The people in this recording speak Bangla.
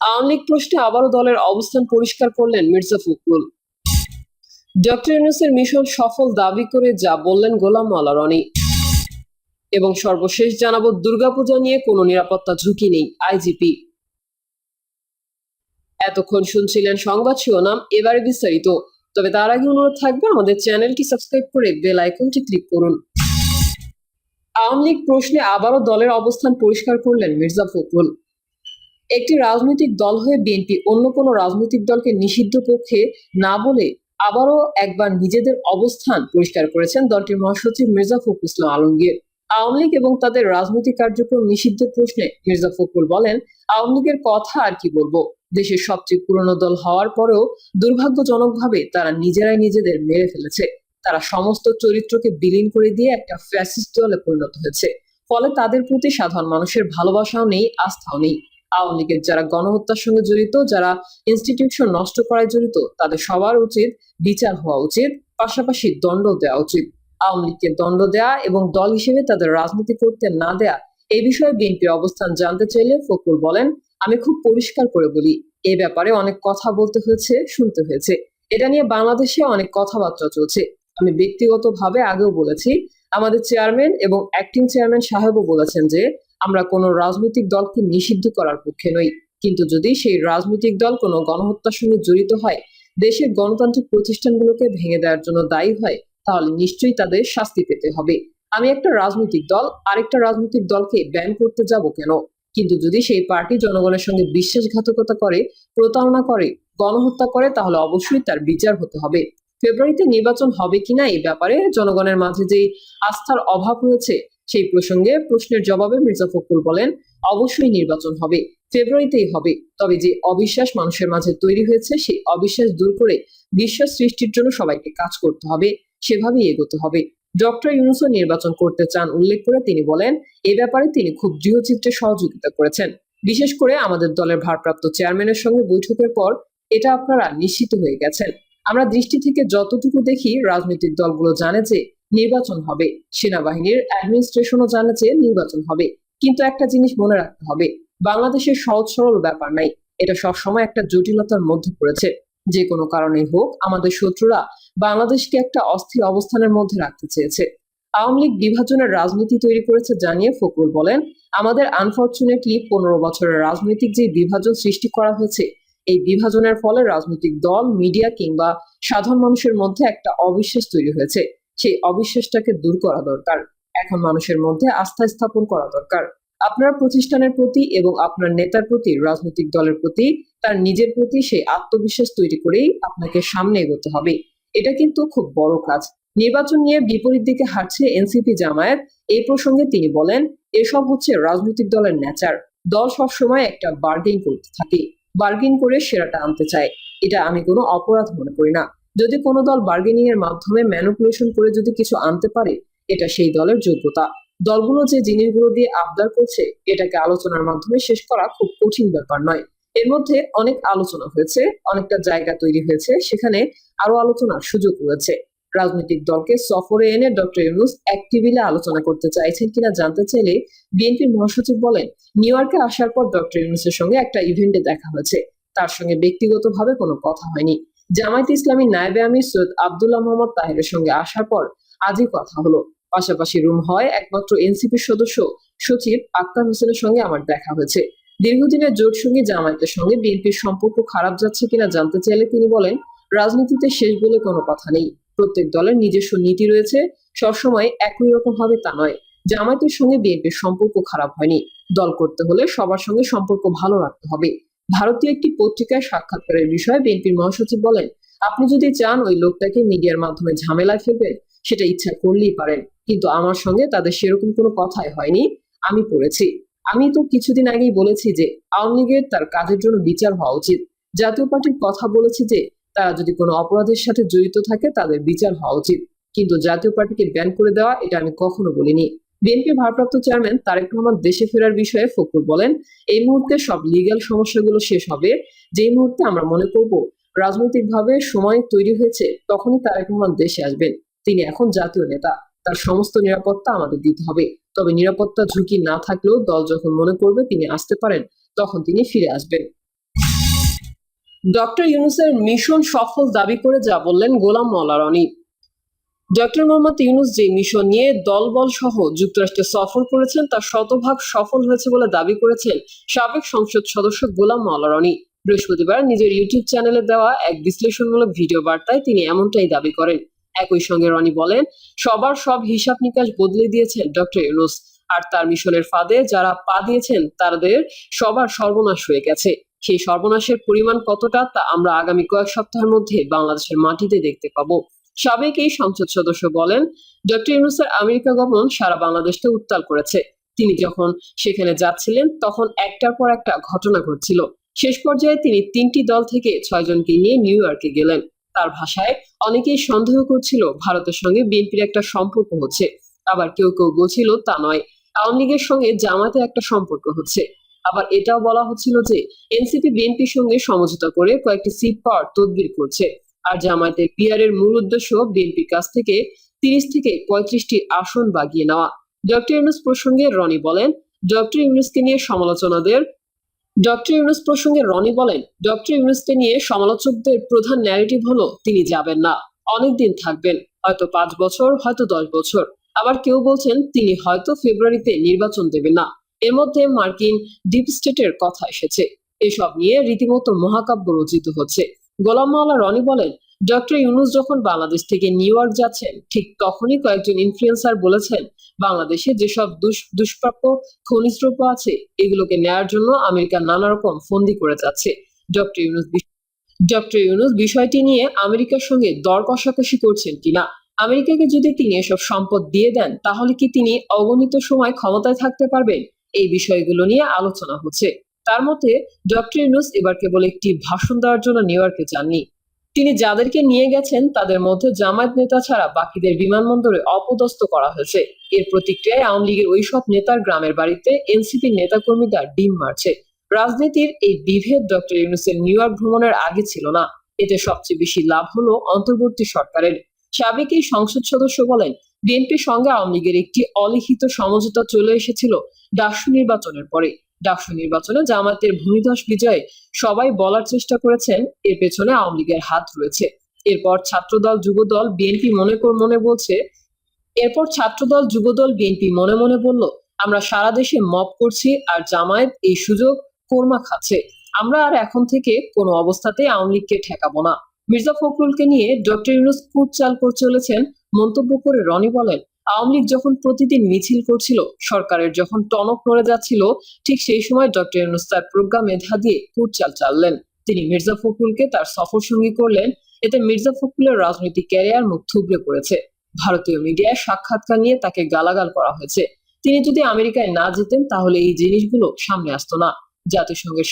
আওয়ামী লীগ প্রশ্নে আবারও দলের অবস্থান পরিষ্কার করলেন মির্জা ফখরুল। ডক্টর ইউনুসের মিশন সফল দাবি করে যা বললেন গোলাম মাওলা রনি। এবং সর্বশেষ জানাব, দুর্গাপূজা নিয়ে কোনো নিরাপত্তা ঝুঁকি নেই আইজিপি। এতক্ষণ শুনছিলেন সংবাদ শিরোনাম, এবারে বিস্তারিত। তবে তার আগে অনুরোধ থাকবে, আমাদের চ্যানেলটি সাবস্ক্রাইব করে বেল আইকনটি ক্লিক করুন। আওয়ামী লীগ প্রশ্নে আবারও দলের অবস্থান পরিষ্কার করলেন মির্জা ফখরুল। একটি রাজনৈতিক দল হয়ে বিএনপি অন্য কোনো রাজনৈতিক দলকে নিষিদ্ধ পক্ষে না বলে আবারও একবার নিজেদের অবস্থান পরিষ্কার করেছেন দলটির মহাসচিব মির্জা ফখরুল ইসলাম আলমগীর। আওয়ামী লীগ এবং তাদের রাজনৈতিক কার্যক্রম নিষিদ্ধ প্রশ্নে মির্জা ফখরুল বলেন, আওয়ামী লীগের কথা আর কি বলব? দেশের সবচেয়ে পুরনো দল হওয়ার পরেও দুর্ভাগ্যজনকভাবে তারা নিজেরাই নিজেদের মেরে ফেলেছে। তারা সমস্ত চরিত্রকে বিলীন করে দিয়ে একটা ফ্যাসিস্ট দলে পরিণত হয়েছে। ফলে তাদের প্রতি সাধারণ মানুষের ভালোবাসাও নেই, আস্থাও নেই। আওয়ামী লীগের যারা গণহত্যার সঙ্গে জড়িত, যারা ইনস্টিটিউশন নষ্ট করায় জড়িত, তাদের সবার উচিত বিচার হওয়া উচিত, পাশাপাশি দণ্ড দেওয়া উচিত। আওয়ামী লীগকে দণ্ড দেওয়া এবং দল হিসেবে তাদের রাজনীতি করতে না দেয়া এই বিষয়ে বিএনপির অবস্থান জানতে চাইলে ফখরুল বলেন, আমি খুব পরিষ্কার করে বলি, এ ব্যাপারে অনেক কথা বলতে হয়েছে, শুনতে হয়েছে। এটা নিয়ে বাংলাদেশে অনেক কথাবার্তা চলছে। আমি ব্যক্তিগতভাবে আগেও বলেছি, আমাদের চেয়ারম্যান এবং অ্যাক্টিং চেয়ারম্যান সাহেবও বলেছেন যে আমরা কোনো রাজনৈতিক দলকে নিষিদ্ধ করার পক্ষে নই। কিন্তু যদি সেই রাজনৈতিক দল কোনো গণহত্যার সঙ্গে জড়িত হয়, দেশের গণতান্ত্রিক প্রতিষ্ঠানগুলোকে ভেঙে দেওয়ার জন্য দায়ী হয়, তাহলে নিশ্চয়ই তাদের শাস্তি পেতে হবে। আমি একটা রাজনৈতিক দল, আরেকটা রাজনৈতিক দলকে ব্যান করতে যাব কেন? কিন্তু যদি সেই পার্টি জনগণের সঙ্গে বিশ্বাসঘাতকতা করে, প্রতারণা করে, গণহত্যা করে, তাহলে অবশ্যই তার বিচার হতে হবে। ফেব্রুয়ারিতে নির্বাচন হবে কিনা এই ব্যাপারে জনগণের মাঝে যেই আস্থার অভাব রয়েছে সেই প্রসঙ্গে প্রশ্নের জবাবে মির্জা ফখরুল বলেন, অবশ্যই নির্বাচন হবে, ফেব্রুয়ারিতেই হবে। তবে যে অবিশ্বাস মানুষের মাঝে তৈরি হয়েছে, সেই অবিশ্বাস দূর করে বিশ্বাস সৃষ্টির জন্য সবাইকে কাজ করতে হবে, সেভাবেই এগোতে হবে। ডক্টর ইউনুসও নির্বাচন করতে চান উল্লেখ করে তিনি বলেন, এ ব্যাপারে তিনি খুব দৃঢ়চিত্রে সহযোগিতা করেছেন। বিশেষ করে আমাদের দলের ভারপ্রাপ্ত চেয়ারম্যানের সঙ্গে বৈঠকের পর এটা আপনারা নিশ্চিত হয়ে গেছেন। আমরা দৃষ্টি থেকে যতটুকু দেখি, রাজনৈতিক দলগুলো জানে যে নির্বাচন হবে। সেনাবাহিনীর অ্যাডমিনিস্ট্রেশনও জানে যে নির্বাচন হবে। কিন্তু একটা জিনিস মনে রাখতে হবে, বাংলাদেশের সহজ সরল ব্যাপার নাই। এটা সবসময় একটা জটিলতার মধ্যে পড়েছে। যে কোনো কারণে হোক, আমাদের শত্রুরা বাংলাদেশকে একটা অস্থির অবস্থানের মধ্যে রাখতে চেয়েছে। আওয়ামী লীগ বিভাজনের রাজনীতি তৈরি করেছে জানিয়ে ফখরুল বলেন, আমাদের আনফর্চুনেটলি পনেরো বছরের রাজনৈতিক যে বিভাজন সৃষ্টি করা হয়েছে, এই বিভাজনের ফলে রাজনৈতিক দল মিডিয়া কিংবা সাধারণ মানুষের মধ্যে একটা অবিশ্বাস তৈরি হয়েছে। সেই অবিশ্বাসটাকে দূর করা দরকার। এখন মানুষের মধ্যে আস্থা স্থাপন করা দরকার। আপনার প্রতিষ্ঠানের প্রতি এবং আপনার নেতার প্রতি, রাজনৈতিক দলের প্রতি, তার নিজের প্রতি সেই আত্মবিশ্বাস তৈরি করেই আপনাকে সামনে এগোতে হবে। এটা কিন্তু খুব বড় কাজ। নির্বাচন নিয়ে বিপরীত দিকে হাঁটছে এনসিপি জামায়াত। এই প্রসঙ্গে তিনি বলেন, এসব হচ্ছে রাজনৈতিক দলের নেচার। দল সবসময় একটা বার্গেন করতে থাকে। বার্গেন করে সেরাটা আনতে চায়। এটা আমি কোনো অপরাধ মনে করি না। যদি কোনো দল বার্গেনিং এর মাধ্যমে ম্যানুপুলেশন করে যদি কিছু আনতে পারে, এটা সেই দলের যোগ্যতা। দলগুলো যে জিনিসগুলো দিয়ে আবদার করছে, এটাকে আলোচনার মাধ্যমে শেষ করা খুব কঠিন ব্যাপার নয়। এর মধ্যে অনেক আলোচনা হয়েছে, অনেকটা জায়গা তৈরি হয়েছে, সেখানে আরও আলোচনার সুযোগ রয়েছে। রাজনৈতিক দলকে সফরে এনে ডক্টর ইউনুস এক টেবিলে আলোচনা করতে চাইছেন কিনা জানতে চাইলে বিএনপির মহাসচিব বলেন, নিউ ইয়র্কে আসার পর ডক্টর ইউনুসের সঙ্গে একটা ইভেন্টে দেখা হয়েছে। তার সঙ্গে ব্যক্তিগতভাবে কোনো কথা হয়নি। জামায়াত ইসলামী নায়েবে আমির সৈয়দ আবদুল্লাহ মোহাম্মদ তাহেরের সঙ্গে আসার পর আজই কথা হলো। পাশাপাশি রুম হয় একমাত্র এনসিপির সদস্য সচিব আক্তার হোসেনের সঙ্গে আমার দেখা হয়েছে। দীর্ঘদিনের জোট সঙ্গে জামায়াতের সঙ্গে বিএনপির সম্পর্ক খারাপ যাচ্ছে কিনা জানতে চাইলে তিনি বলেন, রাজনীতিতে শেষ বলে কোনো কথা নেই। প্রত্যেক দলের নিজস্ব নীতি রয়েছে, সবসময় একই রকম হবে তা নয়। জামায়াতের সঙ্গে বিএনপির সম্পর্ক খারাপ হয়নি। দল করতে হলে সবার সঙ্গে সম্পর্ক ভালো রাখতে হবে। ভারতীয় একটি পত্রিকায় সাক্ষাৎকারের বিষয়ে বিএনপির মহাসচিব বলেন, আপনি যদি চান ওই লোকটাকে মিডিয়ার মাধ্যমে ঝামেলায় ফেলবেন সেটা ইচ্ছা করলেই পারেন। কিন্তু আমার সঙ্গে তাদের সেরকম কোনো কথাই হয়নি। আমি পড়েছি। আমি তো কিছুদিন আগেই বলেছি যে, আওয়ামী লীগের তার কাজের জন্য বিচার হওয়া উচিত। জাতীয় পার্টির কথা বলেছি যে, তারা যদি কোনো অপরাধের সাথে জড়িত থাকে, তাদের বিচার হওয়া উচিত। কিন্তু জাতীয় পার্টিকে ব্যান করে দেওয়া, এটা আমি কখনো বলিনি। বিএনপি ভারপ্রাপ্ত চেয়ারম্যান তারেক রহমান দেশে ফেরার বিষয়ে ফখরুল বলেন, এই মুহূর্তে সব লিগ্যাল সমস্যাগুলো শেষ হবে। যেই মুহূর্তে আমরা মনে করব রাজনৈতিকভাবে সময় তৈরি হয়েছে, তখনই তারেক রহমান দেশে আসবেন। তিনি এখন জাতীয় নেতা। তার সমস্ত নিরাপত্তা আমাদের দিতে হবে। তবে নিরাপত্তা ঝুঁকি না থাকলেও দল যখন মনে করবে তিনি আসতে পারেন, তখন তিনি ফিরে আসবেন। ডক্টর ইউনুসের মিশন সফল দাবি করে যা বললেন গোলাম রনি। ডক্টর মোহাম্মদ ইউনুস যে মিশন নিয়ে দলবল সহ যুক্তরাষ্ট্রে সফর করেছেন তা শতভাগ সফল হয়েছে বলে দাবি করেছেন সাবেক সংসদ সদস্য গোলাম মওলা রনি। বৃহস্পতিবার নিজের ইউটিউব চ্যানেলে দেওয়া এক বিশ্লেষণমূলক ভিডিও বার্তায় তিনি এমনটাই দাবি করেন। একই সঙ্গে রনি বলেন, সবার সব হিসাব নিকাশ বদলে দিয়েছেন ডক্টর ইউনুস। আর তার মিশনের ফাঁদে যারা পা দিয়েছেন, তাদের সবার সর্বনাশ হয়ে গেছে। সেই সর্বনাশের পরিমাণ কতটা, তা আমরা আগামী কয়েক সপ্তাহের মধ্যে বাংলাদেশের মাটিতে দেখতে পাবো। সাবেক এই সংসদ সদস্য বলেন, ডক্টর ইউনুসের আমেরিকা গমন সারা বাংলাদেশকে উত্তাল করেছে। তিনি যখন সেখানে যাচ্ছিলেন, তখন একটার পর একটা ঘটনা ঘটছিল। শেষ পর্যায়ে তিনি তিনটি দল থেকে ছয়জনকে নিয়ে নিউ ইয়র্কে গেলেন। তার ভাষায় অনেকেই সন্দেহ করছিল ভারতের সঙ্গে বিএনপির একটা সম্পর্ক হচ্ছে। আবার কেউ কেউ বলছিল তা নয়, আওয়ামী লীগের সঙ্গে জামাতে একটা সম্পর্ক হচ্ছে। আবার এটাও বলা হচ্ছিল যে, এনসিপি বিএনপির সঙ্গে সমঝোতা করে কয়েকটি সিট পাওয়ার তদবির করছে। আর জামায়াতের পিআর এর মূল উদ্দেশ্য বিএনপির কাছ থেকে তিরিশ থেকে পঁয়ত্রিশটি আসন বাগিয়ে নেওয়া। ডক্টর ইউনুস প্রসঙ্গে রনি বলেন, ডক্টর ইউনুসকে নিয়ে সমালোচনাদের ডক্টর ইউনুস প্রসঙ্গে রনি বলেন, ডক্টর ইউনুসকে নিয়ে সমালোচকদের প্রধান ন্যারেটিভ হলো, তিনি যাবেন না অনেকদিন থাকবেন, হয়তো পাঁচ বছর, হয়তো দশ বছর। আবার কেউ বলছেন, তিনি হয়তো ফেব্রুয়ারিতে নির্বাচন দেবেন না। এর মধ্যে মার্কিন ডিপ স্টেটের কথা এসেছে। এসব নিয়ে রীতিমতো মহাকাব্য রচিত হচ্ছে। গোলাম মাওলা রনি বলেন, ডক্টর ইউনুস যখন বাংলাদেশ থেকে নিউ ইয়র্ক যাচ্ছেন, ঠিক তখনই কয়েকজন ইনফ্লুয়েন্সার বলেছেন, বাংলাদেশে যেসব দুষ্প্রাপ্য খনিজ দ্রব্য আছে, এগুলোকে নেয়ার জন্য আমেরিকা নানা রকম ফন্দি করে যাচ্ছে। ডক্টর ইউনুস ডক্টর ইউনুস বিষয়টি নিয়ে আমেরিকার সঙ্গে দর কষাকষি করছেন কিনা আমেরিকাকে যদি তিনি এসব সম্পদ দিয়ে দেন, তাহলে কি তিনি অগণিত সময় ক্ষমতায় থাকতে পারবেন? এই বিষয়গুলো নিয়ে আলোচনা হচ্ছে। তার মতে ডক্টর ইউনুস এবার কেবল একটি ভাষণ দেওয়ার জন্য নিউ ইয়র্কে যাননি। তিনি যাদেরকে নিয়ে গেছেন, তাদের মধ্যে জামায়াত নেতা ছাড়া বাকিদের বিমানবন্দরে অপদস্থ করা হয়েছে। এর প্রতিক্রিয়ায় আওয়ামী লীগের ওইসব নেতার গ্রামের বাড়িতে এনসিপি নেতাকর্মীরা ডিম মারছে। রাজনীতির এই বিভেদ ডক্টর ইউনুসের নিউ ইয়র্ক ভ্রমণের আগে ছিল না। এতে সবচেয়ে বেশি লাভ হলো অন্তর্বর্তী সরকারের। সাবেক এই সংসদ সদস্য বলেন, বিএনপির সঙ্গে আওয়ামী লীগের একটি অলিখিত সমঝোতা চলে এসেছিল ডাকসু নির্বাচনের পরে। ডাকসু নির্বাচনে জামায়াতের ভূমিধস বিজয়ে সবাই বলার চেষ্টা করেছেন, এর পেছনে আওয়ামী লীগের হাত রয়েছে। এরপর ছাত্রদল, যুবদল, বিএনপি মনে মনে বলছে, এরপর ছাত্রদল, যুবদল, বিএনপি মনে মনে বলল, আমরা সারা দেশে মপ করছি আর জামায়াত এই সুযোগ কোরমা খাচ্ছে। আমরা আর এখন থেকে কোনো অবস্থাতেই আওয়ামী লীগকে ঠেকাবো না। মির্জা ফখরুলকে নিয়ে ডক্টর ইউনুস কুটচাল করে চলেছেন মন্তব্য করে রনি বলেন আওয়ামী লীগ যখন প্রতিদিন মিছিল করছিল, সরকারের যখন টনক নড়ে যাচ্ছিল, ঠিক সেই সময় ডক্টর ইউনুস প্রজ্ঞা মেধা দিয়ে কুটচাল চাললেন। তিনি মির্জা ফখরুলকে তার সফর সঙ্গী করলেন। এতে মির্জা ফখরুলের রাজনৈতিক ক্যারিয়ার মুখ থুবড়ে পড়েছে। ভারতীয় মিডিয়ায় সাক্ষাৎকার নিয়ে তাকে গালাগাল করা হয়েছে। তিনি যদি আমেরিকায় না যেতেন, তাহলে এই জিনিসগুলো সামনে আসতো না। জাতিসংঘের